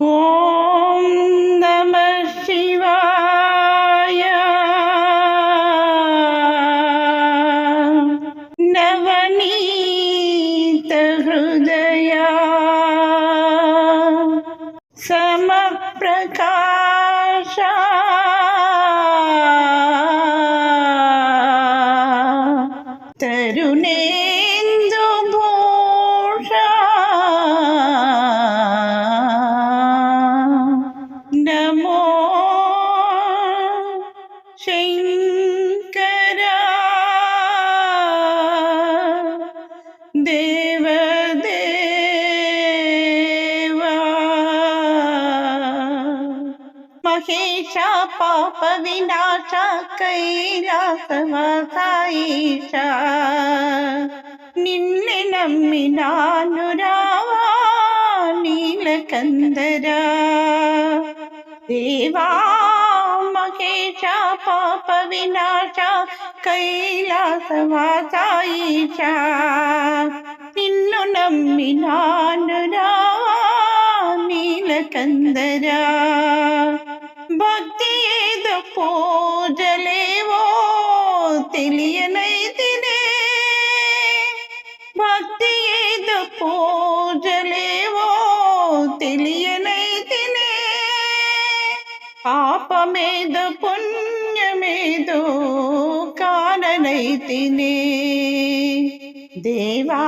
ഓം നമ ശിവായ നവനീത ഹൃദയ സമപ്രകാശ തരുണേ தேவதேவா மகேஷா பாப விநாசா ಕೈಲಾಸವಾಸಾಯೀಶಾ ನಿನ್ನೆ ನಮ್ಮಿ ನಾನು ರಾವ ನೀಲಕಂದರ ದೇವಾ మహేష పాప వినాశ కైలాసవాసాయిష నిన్ను నమ్మినాను రావా నీలకందరా భక్తి ఏదో పూజలేవో తెలియనైతినే పాపమేద పుణ్యమేదో కారణైతినే దేవా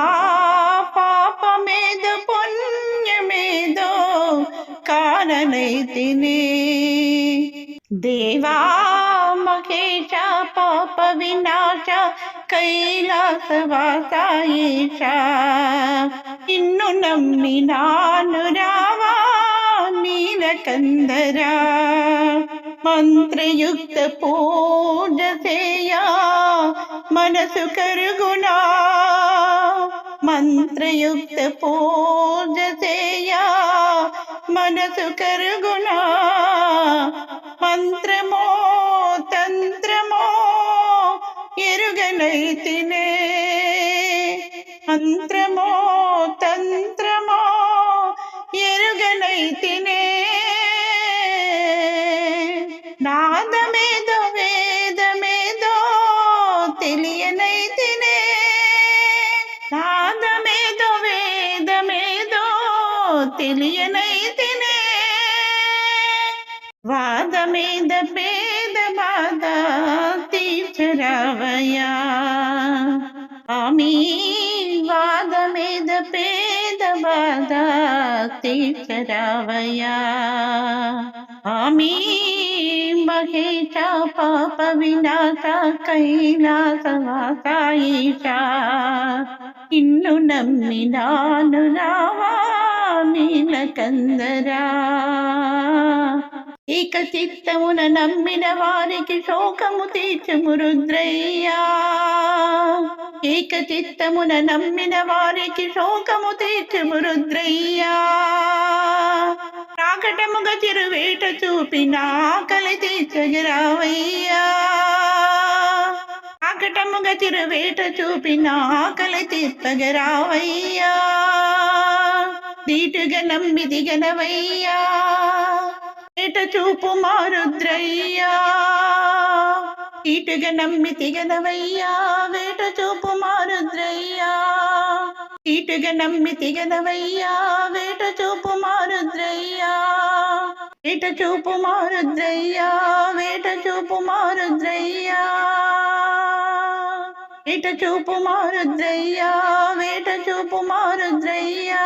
పాపమేద పుణ్యమేదో కారణైతినే దేవా మహేష పాప వినాశ కైలాసవాసాయేష నిన్ను నమ్మినాను రావా నీలకందరా. మంత్రయుక్త పూజ చేయా మనసు కరుగునా. మంత్రయుక్త పూజ చేయా మనసు కరుగునా. మంత్రమో తంత్రమో ఎరుగనైతినే మంత్రమో తంత్రమో ఎరుగనైతినే తెలియనైతేనే వాద మీద పేద బాధ తీర్చరావయ్యా. ఆమె వాద మీద పేద బాధ తీర్చరావయ్యా. ఆమె మహేష పాప వినాశ కైలాసవాసాయిష ఇన్ను నమ్మినాను రావా నీలకందరా ఇక చిత్తమున నమ్మిన వారికి శోకము తీర్చము రుద్రయ్యా. ఇక చిత్తమున నమ్మిన వారికి శోకము తీర్చము రుద్రయ్యా. రాకటముగ చిరువేట చూపిన ఆకలి తీర్చగిరావయ్యా. ఆకటముగ చిరువేట చూపిన ఆకలి తీర్చగిరావయ్యా నీటుగా నమ్మి దిగనవయ్యా ఏట చూపు మారుద్రయ్యా. నీటుగా నమ్మి తిగదవయ్యా వేట చూపు మారుద్రయ్యా. నీటుగా నమ్మి తిగదవయ్యా వేట చూపు మారుద్రయ్యా. వేట చూపు మారుద్రయ్యా. వేట చూపు మారుద్రయ్యా. వేట చూపు మారుద్రయ్యా వేట చూపు మారుద్రయ్యా